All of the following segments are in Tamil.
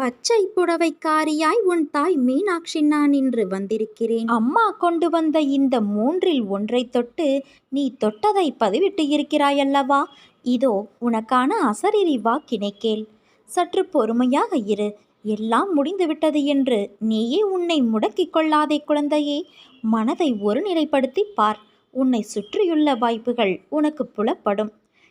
பச்சை புடவைக்காரியாய் உன் தாய் மீனாட்சி நான் இன்று வந்திருக்கிறேன். அம்மா கொண்டு வந்த இந்த மூன்றில் ஒன்றை தொட்டு நீ தொட்டதை பதிவிட்டு இருக்கிறாய் அல்லவா இதோ உனக்கான அசரிரி வாக்கினை கேள் சற்று பொறுமையாக இரு. எல்லாம் முடிந்துவிட்டது என்று நீயே உன்னை முடக்கிக் கொள்ளாதே குழந்தையே. மனதை ஒருநிலைப்படுத்தி பார். உன்னை சுற்றியுள்ள வாய்ப்புகள் உனக்கு புலப்படும்.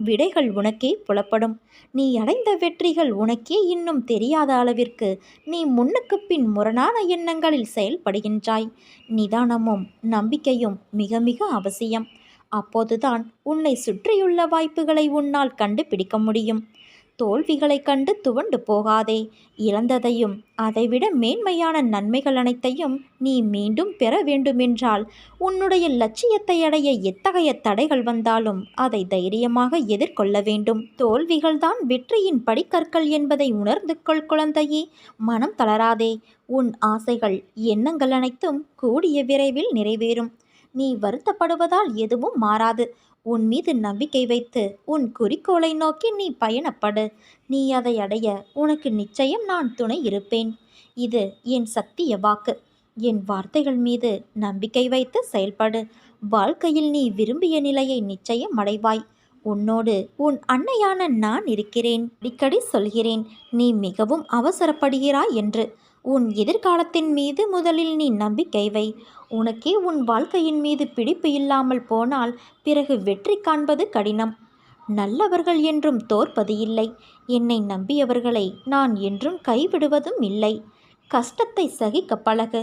விடைகள் உனக்கே புலப்படும். நீ அடைந்த வெற்றிகள் உனக்கே இன்னும் தெரியாத அளவிற்கு நீ முன்னுக்கு பின் முரணான எண்ணங்களில் செயல்படுகின்றாய். நிதானமும் நம்பிக்கையும் மிக மிக அவசியம். அப்போதுதான் உன்னை சுற்றியுள்ள வாய்ப்புகளை உன்னால் கண்டுபிடிக்க முடியும். தோல்விகளைக் கண்டு துவண்டு போகாதே. இழந்ததையும் அதைவிட மேன்மையான நன்மைகள் அனைத்தையும் நீ மீண்டும் பெற வேண்டுமென்றால் உன்னுடைய லட்சியத்தை அடைய எத்தகைய தடைகள் வந்தாலும் அதை தைரியமாக எதிர்கொள்ள வேண்டும். தோல்விகள்தான் வெற்றியின் படிக்கற்கள் என்பதை உணர்ந்து கொள் குழந்தையே. மனம் தளராதே. உன் ஆசைகள் எண்ணங்கள் அனைத்தும் கூடிய விரைவில் நிறைவேறும். நீ வருத்தப்படுவதால் எதுவும் மாறாது. உன் மீது நம்பிக்கை வைத்து உன் குறிக்கோளை நோக்கி நீ பயணப்படு. நீ அதை அடைய உனக்கு நிச்சயம் நான் துணை இருப்பேன். இது என் சத்திய வாக்கு. என் வார்த்தைகள் மீது நம்பிக்கை வைத்து செயல்படு. வாழ்க்கையில் நீ விரும்பிய நிலையை நிச்சயம் அடைவாய். உன்னோடு உன் அன்னையான நான் இருக்கிறேன். அடிக்கடி சொல்கிறேன் நீ மிகவும் அவசரப்படுகிறாய் என்று. உன் எதிர்காலத்தின் மீது முதலில் நீ நம்பிக்கை வை. உனக்கே உன் வாழ்க்கையின் மீது பிடிப்பு இல்லாமல் போனால் பிறகு வெற்றி காண்பது கடினம். நல்லவர்கள் என்றும் தோற்பது இல்லை. என்னை நம்பியவர்களை நான் என்றும் கைவிடுவதும் இல்லை. கஷ்டத்தை சகிக்க பழகு.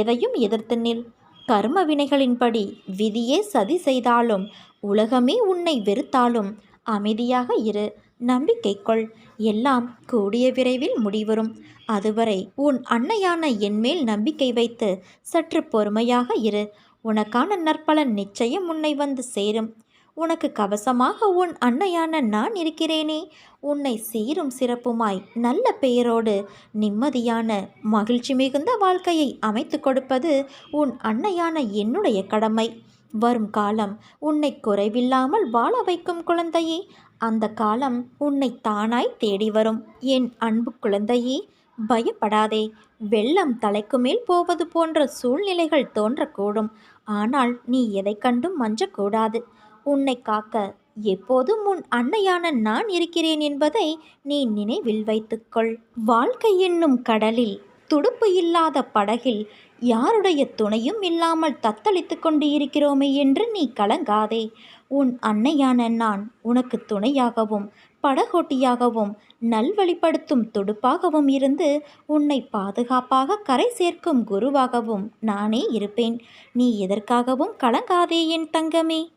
எதையும் எதிர்த்து நில். கர்ம வினைகளின்படி விதியே சதி செய்தாலும் உலகமே உன்னை வெறுத்தாலும் அமைதியாக இரு. நம்பிக்கை கொள் எல்லாம் கூடிய விரைவில் முடிவரும். அதுவரை உன் அன்னையான என்மேல் நம்பிக்கை வைத்து சற்று பொறுமையாக இரு. உனக்கான நற்பலன் நிச்சயம் உன்னை வந்து சேரும். உனக்கு கவசமாக உன் அன்னையான நான் இருக்கிறேனே. உன்னை சீரும் சிறப்புமாய் நல்ல பெயரோடு நிம்மதியான மகிழ்ச்சி மிகுந்த வாழ்க்கையை அமைத்து கொடுப்பது உன் அன்னையான என்னுடைய கடமை. வரும் காலம் உன்னை குறைவில்லாமல் வாழ வைக்கும் குழந்தையே. அந்த காலம் உன்னை தானாய் தேடி வரும். என் அன்பு குழந்தையே பயப்படாதே. வெள்ளம் தலைக்கு மேல் போவது போன்ற சூழ்நிலைகள் தோன்றக்கூடும். ஆனால் நீ எதை கண்டும் மஞ்சக்கூடாது. உன்னை காக்க எப்போதும் உன் அன்னையான நான் இருக்கிறேன் என்பதை நீ நினைவில் வைத்துக்கொள். வாழ்க்கை என்னும் கடலில் துடுப்பு இல்லாத படகில் யாருடைய துணையும் இல்லாமல் தத்தளித்து கொண்டு இருக்கிறோமே என்று நீ கலங்காதே. உன் அன்னையான நான் உனக்கு துணையாகவும் படகோட்டியாகவும் நல்வழிப்படுத்தும் துடுப்பாகவும் இருந்து உன்னை பாதுகாப்பாக கரை சேர்க்கும் குருவாகவும் நானே இருப்பேன். நீ எதற்காகவும் கலங்காதே என் தங்கமே.